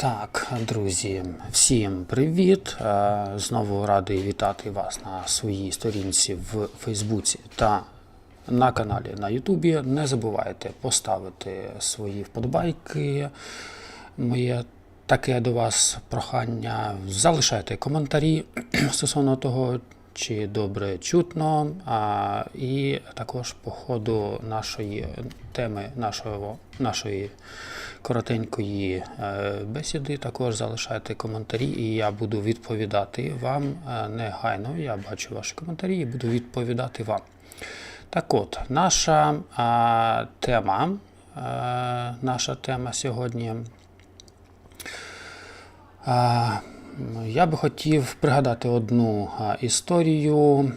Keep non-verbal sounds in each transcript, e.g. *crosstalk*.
Так, друзі, всім привіт! Е, Знову радий вітати вас на своїй сторінці в Фейсбуці та на каналі на Ютубі. Не забувайте поставити свої вподобайки. Моє таке до вас прохання. Залишайте коментарі *clears throat* стосовно того, чи добре чутно. А, і також по ходу нашої теми, нашого, нашої коротенької е, бесіди, також залишайте коментарі, і я буду відповідати вам е, негайно. Я бачу ваші коментарі і буду відповідати вам. Так от, наша а, тема, а, наша тема сьогодні. А, Я би хотів пригадати одну історію,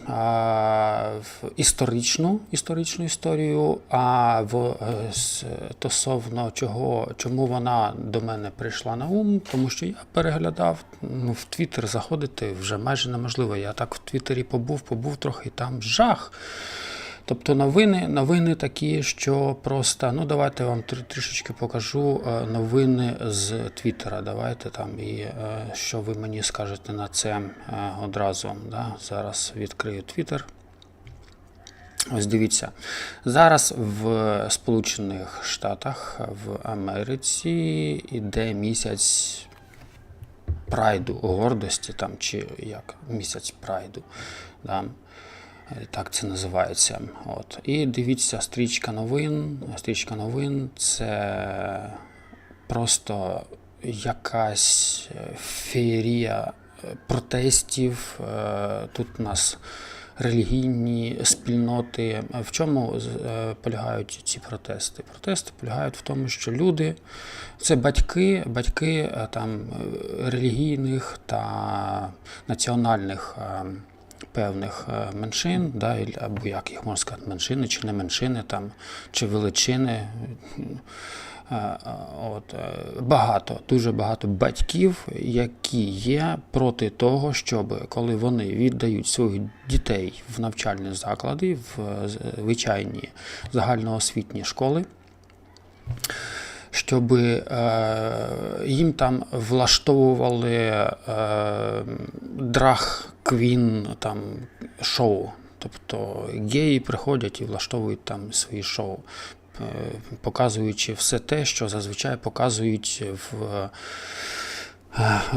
історичну, історичну історію, а в е, стосовно чого, чому вона до мене прийшла на ум, тому що я переглядав ну, в Твіттер заходити вже майже неможливо. Я так в Твіттері побув, побув трохи, і там жах. Тобто новини, новини такі, що просто, ну давайте вам тр- трішечки покажу е, новини з Твіттера. Давайте там і е, що ви мені скажете на це е, одразу. Да? Зараз відкрию Твіттер. Ось дивіться. Зараз в Сполучених Штатах в Америці іде місяць прайду, гордості, там, чи як місяць прайду. Да? Е, Так це називається. От. І дивіться, стрічка новин. Стрічка новин це просто якась е, феєрія е, протестів. Тут у нас релігійні спільноти. В чому полягають ці протести? Протести полягають в тому, що люди це батьки, батьки там релігійних та національних. Певних е, меншин, да, або як їх можна сказати, меншини чи не меншини, там, чи величини. Е, е, От, багато, дуже багато батьків, які є проти того, щоб коли вони віддають своїх дітей в навчальні заклади, в звичайні загальноосвітні школи, щоб е, їм там влаштовували е, драг квін там шоу. Тобто геї приходять і влаштовують там свої шоу, е, показуючи все те, що зазвичай показують в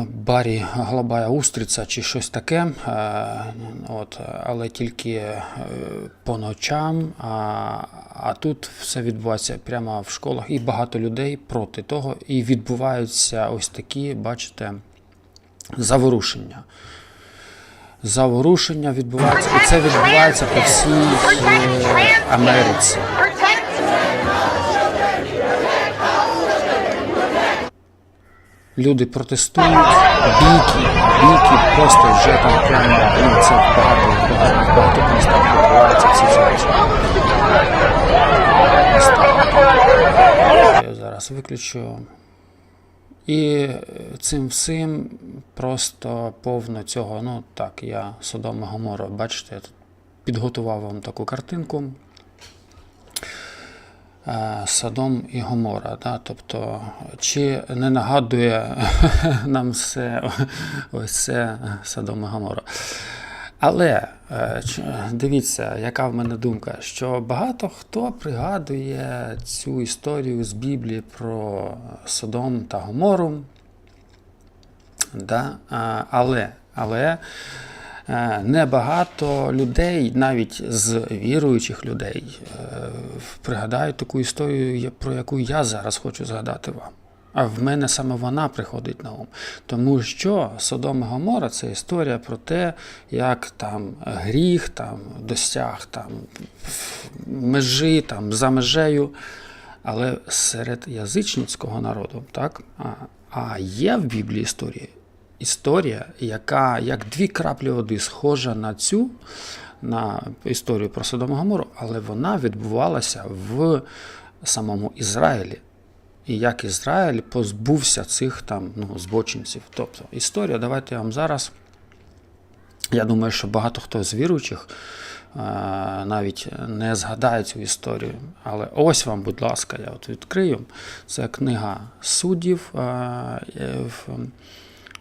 барі Глобая Устриця чи щось таке. е, От, але тільки е, по ночам. А, а тут все відбувається прямо в школах, і багато людей проти того. І відбуваються ось такі, бачите, заворушення. Заворушення відбуваються, і це відбувається по всій е, Америці. Люди протестують, бійки, бійки просто вже там прямо, ну це в багато, багато, містах відбуваються ці речі. Я зараз виключу. І е, цим всім просто повно цього, ну так, я Содома Гомора, бачите, я тут підготував вам таку картинку. Е, Содом і Гомора. Да? Тобто, чи не нагадує *laughs* нам все ось це Содом і Гомора. Але е, дивіться, яка в мене думка, що багато хто пригадує цю історію з Біблії про Содом та Гомору. Да? Але, але небагато людей, навіть з віруючих людей, е, пригадають таку історію, про яку я зараз хочу згадати вам. А в мене саме вона приходить на ум. Тому що Содом і Гомора це історія про те, як там гріх там, досяг там, межі там, за межею. Але серед язичницького народу, так? А, а є в Біблії історія, історія, яка як дві краплі води схожа на цю, на історію про Содом і Гомору, але вона відбувалася в самому Ізраїлі. І як Ізраїль позбувся цих там ну, збочинців. Тобто історія, давайте я вам зараз. Я думаю, що багато хто з віруючих навіть не згадає цю історію. Але ось вам, будь ласка, я от відкрию. Це книга суддів.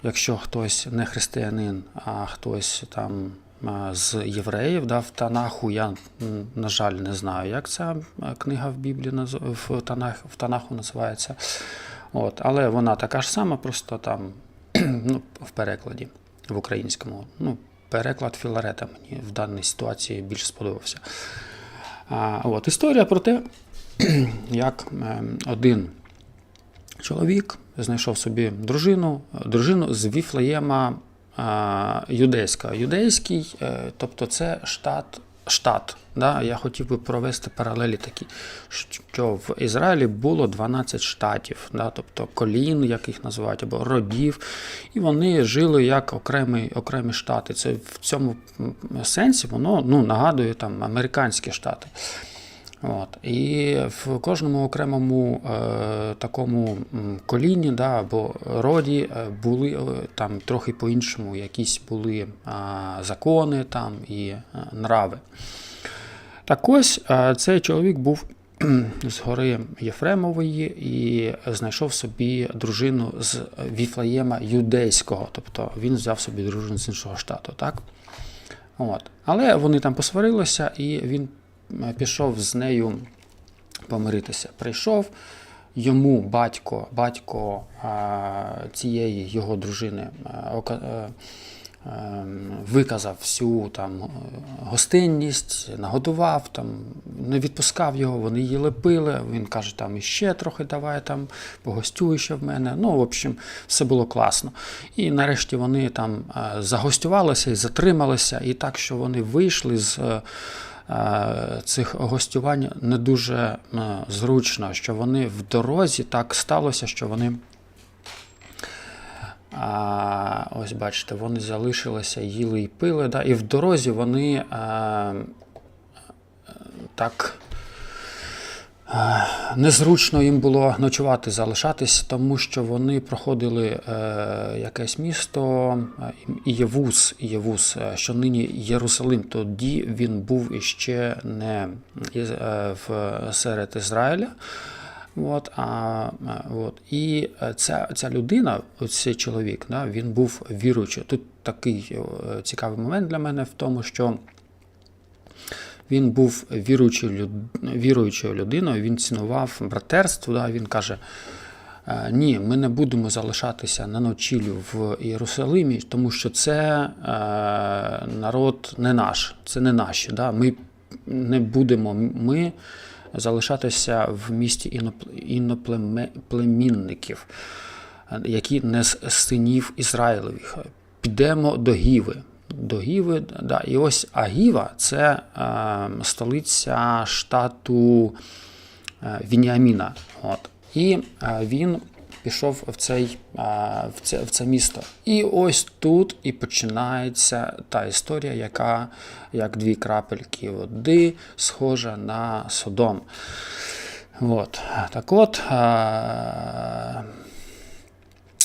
Якщо хтось не християнин, а хтось там з євреїв, да, в Танаху, я, на жаль, не знаю, як ця книга в Біблії в, Танах, в Танаху називається. От, але вона така ж сама, просто там *clears throat* ну, в перекладі в українському. Ну, переклад Філарета мені в даній ситуації більш сподобався. А, от, історія про те, *clears throat* як ем, один чоловік знайшов собі дружину, дружину з Віфлеєма а, юдейська. Юдейський, е, тобто це штат. Штат, да, я хотів би провести паралелі такі, що в Ізраїлі було 12 штатів, да, тобто колін, як їх називають, або родів, і вони жили як окремі, окремі штати. Це в цьому сенсі воно ну, нагадує там американські штати. От. І в кожному окремому е, такому коліні да, або роді е, були е, там трохи по-іншому, якісь були е, закони там і е, нрави. Так ось е, цей чоловік був *clears throat* з гори Єфремової і знайшов собі дружину з Віфлеєма юдейського, тобто він взяв собі дружину з іншого штату. Так? От. Але вони там посварилися, і він пішов з нею помиритися. Прийшов йому батько, батько цієї його дружини е, е, виказав всю там е, гостинність, нагодував, там, не відпускав його, вони їли пили. Він каже, там іще трохи давай там, погостюй ще в мене. Ну, в общем, все було класно. І нарешті вони там е, загостювалися і затрималися, і так, що вони вийшли з. Е, Цих гостювань не дуже е, зручно, що вони в дорозі так сталося, що вони а, ось бачите, вони залишилися, їли і пили. Да? І в дорозі вони е, е, так незручно їм було ночувати, залишатись, тому що вони проходили е, якесь місто е, Ієвус, Ієвус, е, що нині Єрусалим. Тоді він був іще не е, серед Ізраїля. От, а, от. І е, ця, ця людина, цей чоловік, да, він був віруючий. Тут такий е, цікавий момент для мене в тому, що він був віруючою, віруючою людиною, він цінував братерство. Да, він каже: «Е, ні, ми не будемо залишатися на ночілю в Єрусалимі, тому що це е, народ не наш, це не наші. Да? Ми не будемо ми залишатися в місті іноплемінників, які не з синів Ізраїлевих. Підемо до Гіви. До Гіви, да. І ось Агіва це е, столиця штату е, Вініаміна. От. І е, він пішов в, цей, е, в, це, в це місто. І ось тут і починається та історія, яка як дві крапельки води схожа на Содом. От. Так от.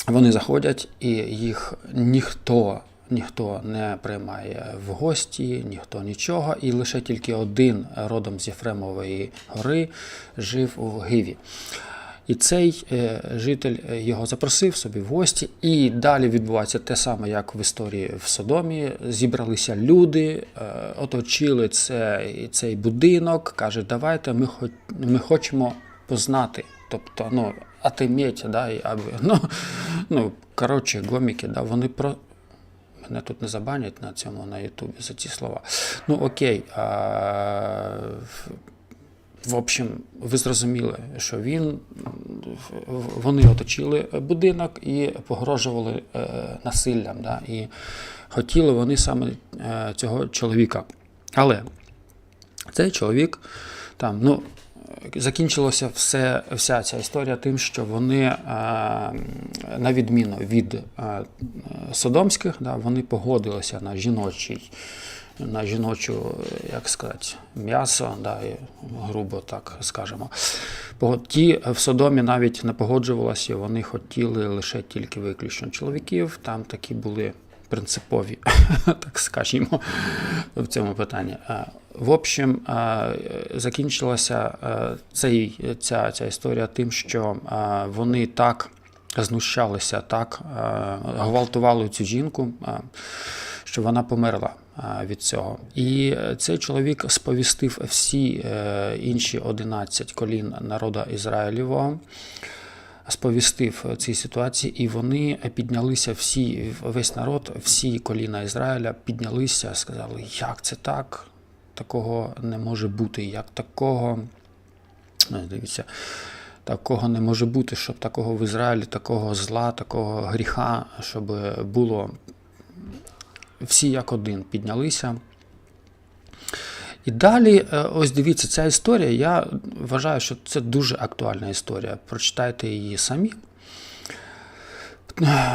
Вони заходять, і їх ніхто, ніхто не приймає в гості, ніхто нічого, і лише тільки один родом з Єфремової гори жив у Гиві. І цей е, житель е, його запросив собі в гості, і далі відбувається те саме, як в історії в Содомі. Зібралися люди, е, оточили цей, цей будинок, каже, давайте ми, хоч, ми хочемо познати. Тобто, ну, атиметь, да, і *laughs* ну, ну, коротше, гоміки, да, вони про. Мене тут не забанять на цьому на Ютубі за ці слова. Ну окей. А, в- общем, ви зрозуміли, що він вони оточили будинок і погрожували е, насиллям. Да? І хотіли вони саме е, цього чоловіка. Але цей чоловік там, ну, закінчилося все, вся ця історія тим, що вони, е, на відміну від е, содомських, вони погодилися на жіночий. На жіночу, як сказати, м'ясо, да, грубо так скажемо. Ті в Содомі навіть не погоджувалися, вони хотіли лише тільки виключно чоловіків. Там такі були принципові, *laughs* так скажімо, в цьому питанні. В общем, е, закінчилася е, цей, ця, ця історія тим, що е, вони так знущалися, так гвалтували цю жінку, що вона померла від цього. І цей чоловік сповістив всі інші 11 колін народу Ізраїлівого сповістив цій ситуації, і вони піднялися всі, весь народ, всі коліна Ізраїля піднялися, сказали, як це так? Такого не може бути, як такого. Ну, Дивіться, такого не може бути, щоб такого в Ізраїлі, такого зла, такого гріха, щоб було всі як один піднялися. І далі, е, ось дивіться, ця історія, я вважаю, що це дуже актуальна історія. Прочитайте її самі.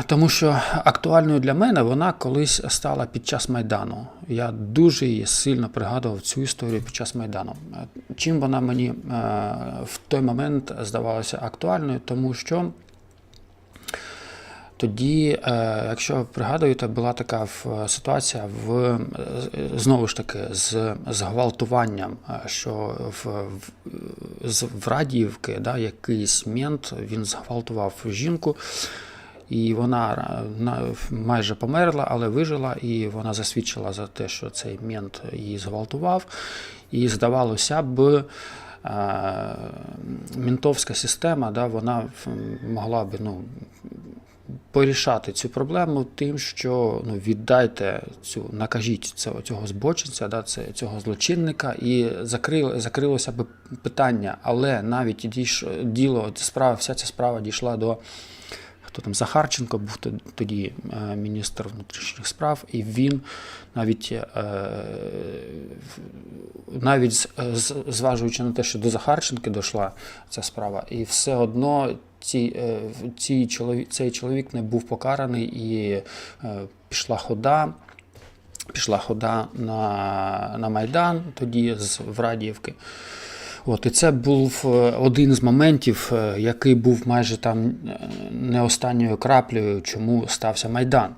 Тому що актуальною для мене вона колись стала під час Майдану. Я дуже її сильно пригадував цю історію під час Майдану. Чим вона мені е, в той момент здавалася актуальною, тому що тоді, е, якщо пригадуєте, була така ситуація в е, знову ж таки з зґвалтуванням, що в, в, в Радіївки да, якийсь мент він зґвалтував жінку. І вона е, майже померла, але вижила, і вона засвідчила за те, що цей мент її зґвалтував. І здавалося б, е, ментовська система, да, вона могла б ну, порішати цю проблему тим, що ну, віддайте цю, накажіть цього, цього збочинця, да, цього злочинника, і закрили, закрилося б питання. Але навіть дійш, діло, справа, вся ця справа дійшла до хто там Захарченко був тоді е, міністр внутрішніх справ, і він навіть, е, навіть зважуючи на те, що до Захарченки дійшла ця справа, і все одно ці, е, ці чоловік, цей чоловік не був покараний і пішла хода. Пішла хода на, на Майдан тоді з в Радіївки. От, і це був е, один з моментів, е, який був майже там е, не останньою краплею, чому стався Майдан.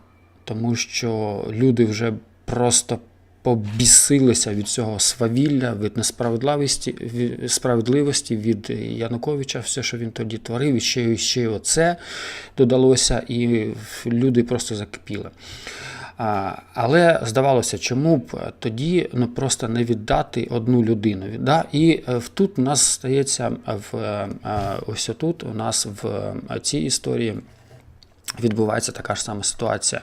Тому що люди вже просто побісилися від цього свавілля, від несправедливості, від справедливості від Януковича, все, що він тоді творив, і ще, і ще оце додалося, і люди просто закипіли. Але здавалося, чому б тоді ну, просто не віддати одну людину. Да? І е, тут у нас стається в е, е, ось тут у нас в е, цій історії відбувається така ж сама ситуація.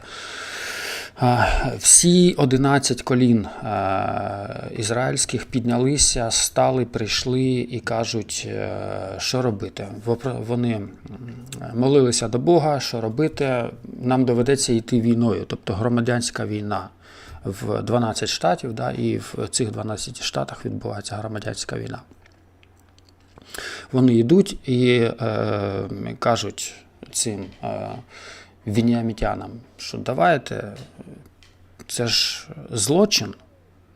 Всі 11 колін е, ізраїльських піднялися, стали, прийшли і кажуть, е, що робити. Вони молилися до Бога, що робити. Нам доведеться йти війною, тобто громадянська війна в 12 штатів, да, і в цих 12 штатах відбувається громадянська війна. Вони йдуть і е, кажуть цим е, вініамітянам, що давайте, це ж злочин,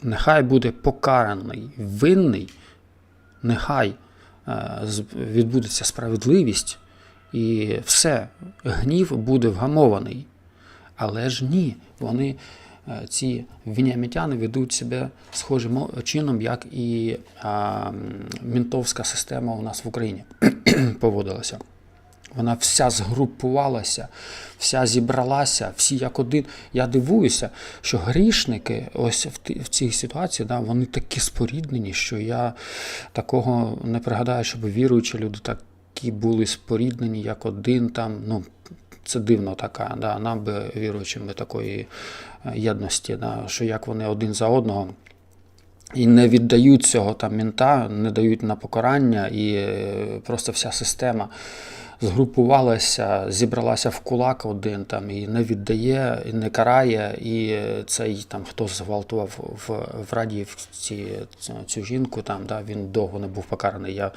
нехай буде покараний винний, нехай е, відбудеться справедливість, і все, гнів буде вгамований. Але ж ні, вони, е, ці вінямітяни ведуть себе схожим чином, як і а, мінтовська система у нас в Україні *clears throat* поводилася. Вона вся згрупувалася, вся зібралася, всі як один. Я дивуюся, що грішники ось в, цій ситуації, да, вони такі споріднені, що я такого не пригадаю, щоб віруючі люди такі були споріднені, як один там. Ну, це дивно така, да, нам би віруючим такої е, єдності, да, що як вони один за одного і не віддають цього там мінта, не дають на покарання, і е, просто вся система згрупувалася, зібралася в кулак один там і не віддає, і не карає. І цей там хто зґвалтував в, в Радіївці цю, жінку, там да, він довго не був покараний. Я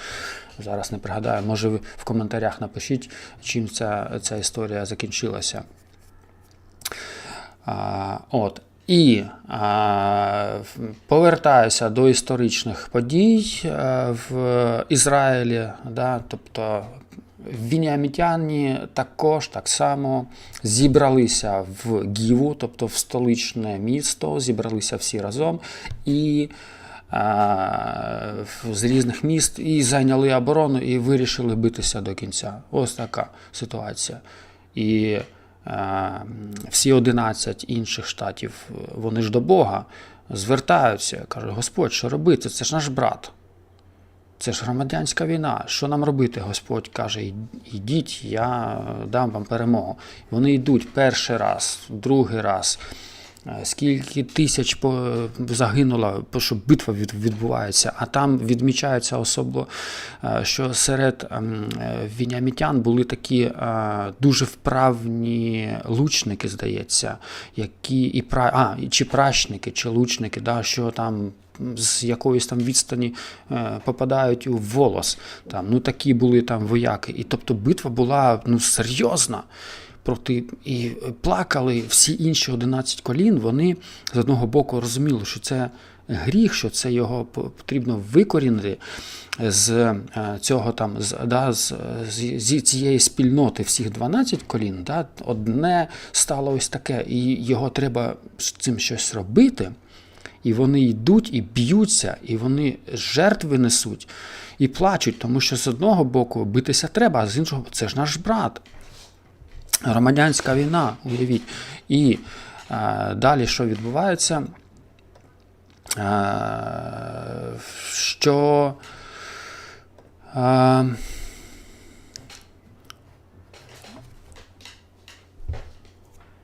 зараз не пригадаю. Може, в коментарях напишіть, чим ця, ця історія закінчилася. А, от. І а, повертаюся до історичних подій е, в Ізраїлі. Да, тобто вініамітяні також так само зібралися в Гіву, тобто в столичне місто, зібралися всі разом і в- з різних міст і зайняли оборону і вирішили битися до кінця. Ось така ситуація. І е, всі 11 інших штатів, вони ж до Бога звертаються, кажуть, Господь, що робити? Це ж наш брат. Це ж громадянська війна. Що нам робити? Господь каже: «Й- йдіть, я дам вам перемогу. Вони йдуть перший раз, другий раз. Е, Скільки тисяч загинуло, що битва відбувається, а там відмічається особливо, е, що серед ем, е, вінямітян були такі дуже вправні лучники, здається, які і пра... а, чи пращники, чи лучники, да, що там з якоїсь там відстані е, попадають у волос. Там, ну такі були там вояки. І тобто битва була ну, серйозна. Проти і плакали всі інші 11 колін. Вони з одного боку розуміли, що це гріх, що це його потрібно викорінити з е, цього там з, да, з, з, цієї спільноти всіх 12 колін. Да, одне стало ось таке, і його треба з цим щось робити. І вони йдуть і б'ються, і вони жертви несуть і плачуть, тому що з одного боку битися треба, а з іншого це ж наш брат. Громадянська війна, уявіть. І е, далі що відбувається? Е, що е,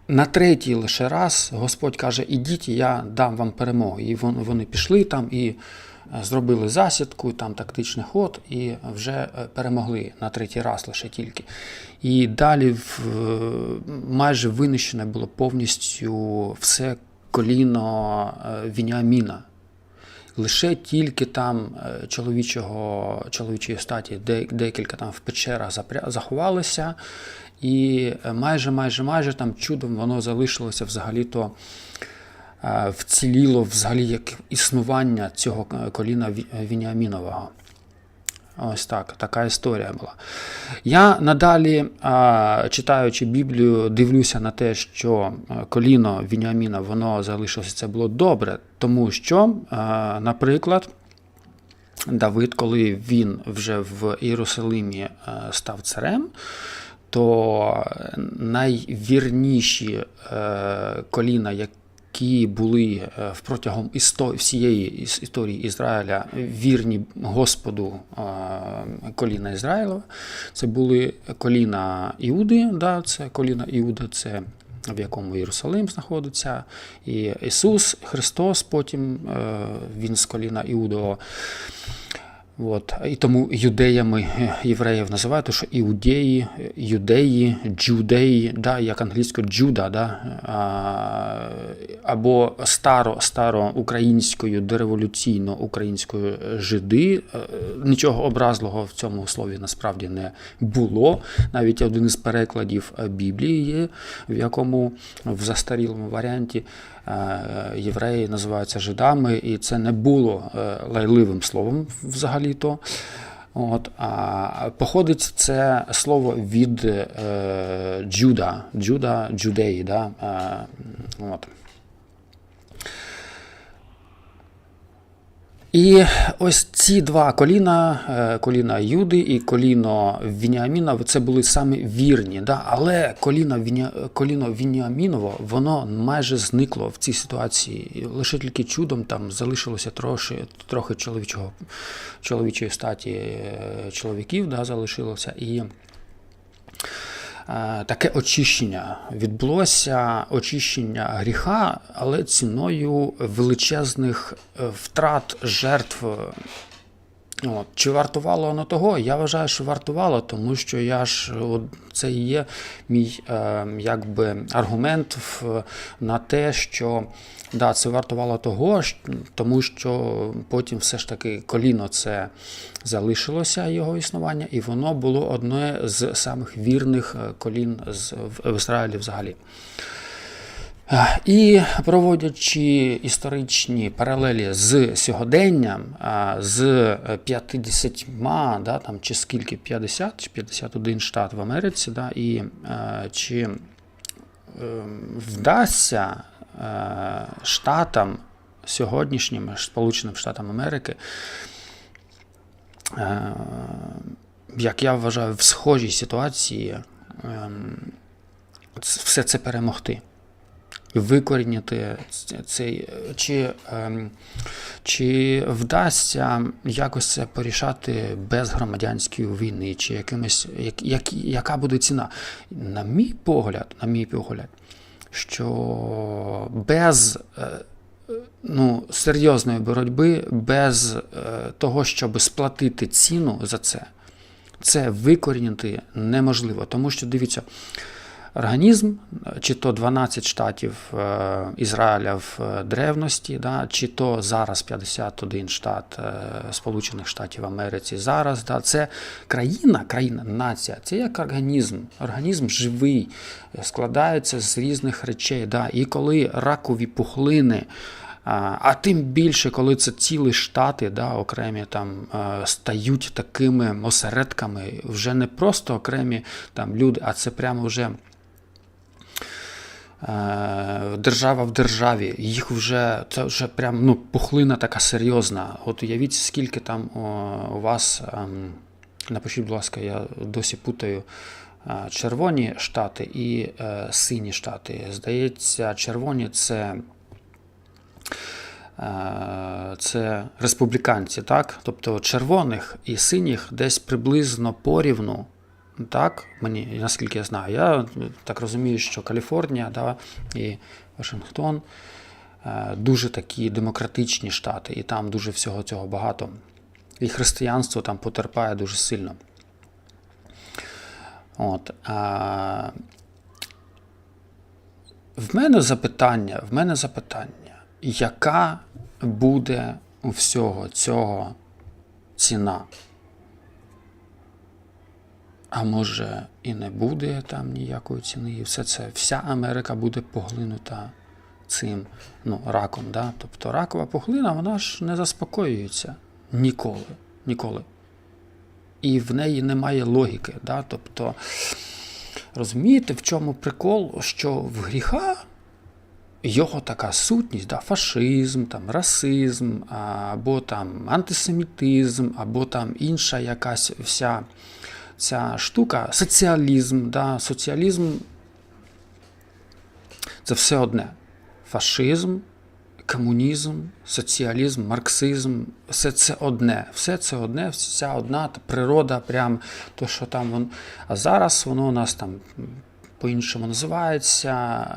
на третій лише раз Господь каже: ідіть, я дам вам перемогу. І вони пішли там і е, зробили засідку, там тактичний ход, і вже е, перемогли на третій раз лише тільки. І далі е, майже винищене було повністю все коліно Вініаміна. Лише тільки там чоловічого, чоловічої статі, де, декілька там в печерах заховалися, і е, майже, майже, майже там чудом воно залишилося взагалі-то е, вціліло взагалі як існування цього е, коліна Ві- Вініамінового. Ось так, така історія була. Я надалі, читаючи Біблію, дивлюся на те, що коліно Вініаміна воно залишилося. Це було добре, тому що, наприклад, Давид, коли він вже в Єрусалимі став царем, то найвірніші е, коліна, які були е, протягом всієї історії Ізраїля вірні Господу е, коліна Ізраїлова, це були коліна Іуди, да, це коліна Іуди, це в якому Єрусалим знаходиться, і Ісус Христос, потім він з коліна Іудового. От. І тому юдеями е, євреїв називають, що іудеї, е, юдеї, джудеї, да, як англійською джуда, да, або старо, старо українською, дореволюційно українською жиди. Е, Нічого образливого в цьому слові насправді не було. Навіть один із перекладів Біблії в якому в застарілому варіанті євреї називаються жидами, і це не було е, лайливим словом взагалі-то. От, а походить це слово від е, Джуда, Джуда, Джудеї. Да? Е, от. І ось ці два коліна, е, коліна Юди і коліно Вініаміна, це були саме вірні. Да? Але коліно, коліно Вініаміново, воно майже зникло в цій ситуації. Лише тільки чудом там залишилося трохи, трохи чоловічого, чоловічої статі е, чоловіків, да, залишилося. І таке очищення відбулося очищення гріха, але ціною величезних е, втрат жертв. От. Чи вартувало воно того? Я вважаю, що вартувало, тому що я ж це є мій е, якби аргумент в, на те, що да, це вартувало того, тому що потім все ж таки коліно це залишилося його існування, і воно було одне з самих вірних е, колін в Ізраїлі взагалі. І проводячи історичні паралелі з сьогоденням, з 50, да, там, чи скільки 50 чи 51 штат в Америці, да, і е, чи е, вдасться е, штатам сьогоднішніми Сполученими Штатами Америки, е, як я вважаю, в схожій ситуації ем, все це перемогти. Викорінити цей, чи, ем, чи вдасться якось це порішати без громадянської війни, чи якимось, як, як, яка буде ціна? На мій погляд, на мій погляд, що без е, ну, серйозної боротьби, без е, того, щоб сплатити ціну за це, це викорінити неможливо. Тому що дивіться, організм, чи то 12 штатів е, Ізраїля в е, древності, да, чи то зараз 51 штат е, Сполучених Штатів Америці зараз. Да, це країна, країна, нація, це як організм. Організм живий, складається з різних речей. Да, і коли ракові пухлини. А тим більше, коли це цілі штати, да, окремі там стають такими осередками, вже не просто окремі там люди, а це прямо вже держава в державі. Їх вже це вже прям ну, пухлина така серйозна. От уявіть, скільки там у вас, ем, напишіть, будь ласка, я досі путаю. е, Червоні штати і е, сині штати. Здається, червоні це Е, це республіканці, так? Тобто червоних і синіх десь приблизно порівну. Так, мені, наскільки я знаю, я так розумію, що Каліфорнія да, і Вашингтон е, дуже такі демократичні штати, і там дуже всього цього багато. І християнство там потерпає дуже сильно. От, а, в мене запитання, в мене запитання, яка буде у всього цього ціна? А може і не буде там ніякої ціни, і все це, вся Америка буде поглинута цим ну, раком. Да? Тобто ракова поглина, вона ж не заспокоюється ніколи. ніколи. І в неї немає логіки. Да? Тобто, розумієте, в чому прикол, що в гріха його така сутність, да, фашизм, там, расизм, або там антисемітизм, або там інша якась вся ця штука, соціалізм. Да, Соціалізм це все одне. Фашизм, комунізм, соціалізм, марксизм все це одне. Все це одне, вся одна природа, прям то, що там вон. А зараз воно у нас там по-іншому називається,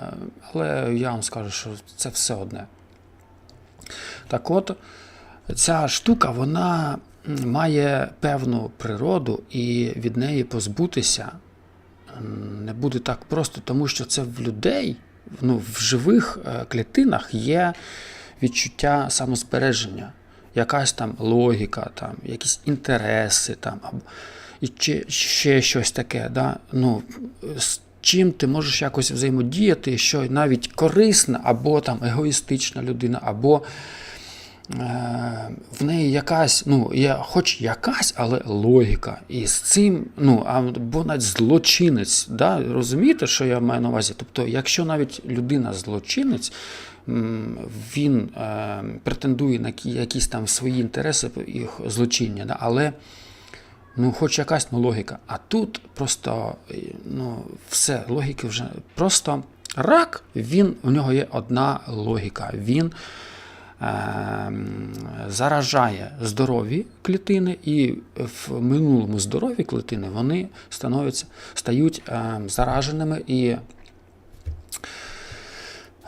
але я вам скажу, що це все одне. Так от, ця штука, вона має певну природу, і від неї позбутися не буде так просто, тому що це в людей, ну, в живих е, клітинах є відчуття самозбереження, якась там логіка, там, якісь інтереси, там, і чи, ще щось таке. Да? Ну, з чим ти можеш якось взаємодіяти, що навіть корисна, або там егоїстична людина, або в неї якась, ну, є, хоч якась, але логіка. І з цим, ну, або навіть злочинець. Да? Розумієте, що я маю на увазі? Тобто, якщо навіть людина злочинець, він е, претендує на якісь там свої інтереси, їх злочиння, да? але ну, хоч якась ну, логіка. А тут просто е, ну, все, логіки вже просто рак, він, у нього є одна логіка. Він е, заражає здорові клітини, і в минулому здорові клітини вони становляться, стають е, зараженими і.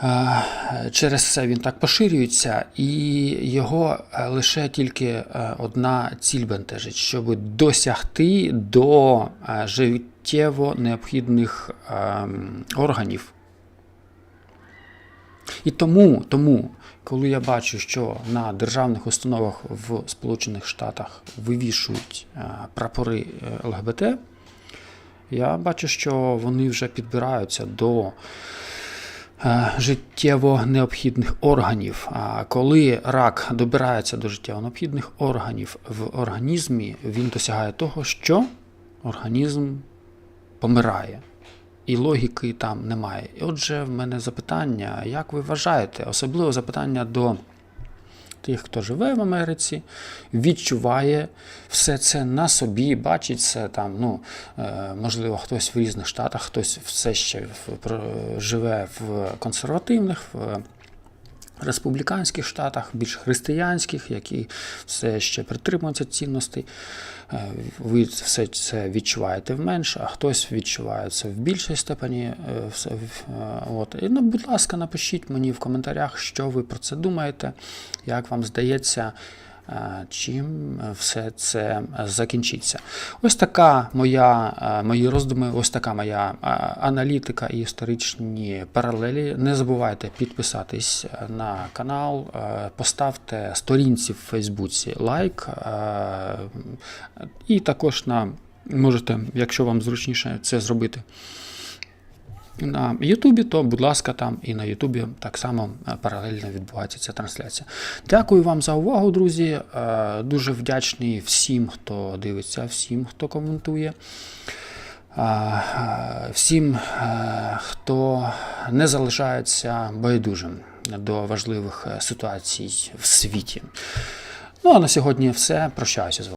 Е, Через це він так поширюється, і його е, лише тільки е, одна ціль бентежить, щоб досягти до життєво необхідних ем, органів. І тому, тому, коли я бачу, що на державних установах в Сполучених Штатах вивішують е, прапори е, ЛГБТ, я бачу, що вони вже підбираються до е, життєво необхідних органів. А коли рак добирається до життєво необхідних органів в організмі, він досягає того, що організм помирає. І логіки там немає. І отже, в мене запитання, як ви вважаєте, особливо запитання до тих, хто живе в Америці, відчуває все це на собі, бачить це там. Ну, е, можливо, хтось в різних штатах, хтось все ще в- живе в консервативних. В, республіканських штатах, більш християнських, які все ще притримуються цінностей. Е, Ви все це відчуваєте в менше, а хтось відчуває це в більшій степені. е, е, От. І, ну, будь ласка, напишіть мені в коментарях, що ви про це думаєте, як вам здається. Чим е, все це закінчиться? Ось така моя, е, мої роздуми, ось така моя е, аналітика і історичні паралелі. Не забувайте підписатись на канал, поставте сторінці в Фейсбуці лайк. І також на можете, якщо вам зручніше це зробити. На Ютубі, то, будь ласка, там і на Ютубі так само е, паралельно відбувається ця трансляція. Дякую вам за увагу, друзі. Е, Дуже вдячний всім, хто дивиться, всім, хто коментує. Е, Всім, хто не залишається байдужим до важливих ситуацій в світі. Ну а на сьогодні все. Прощаюся з вами.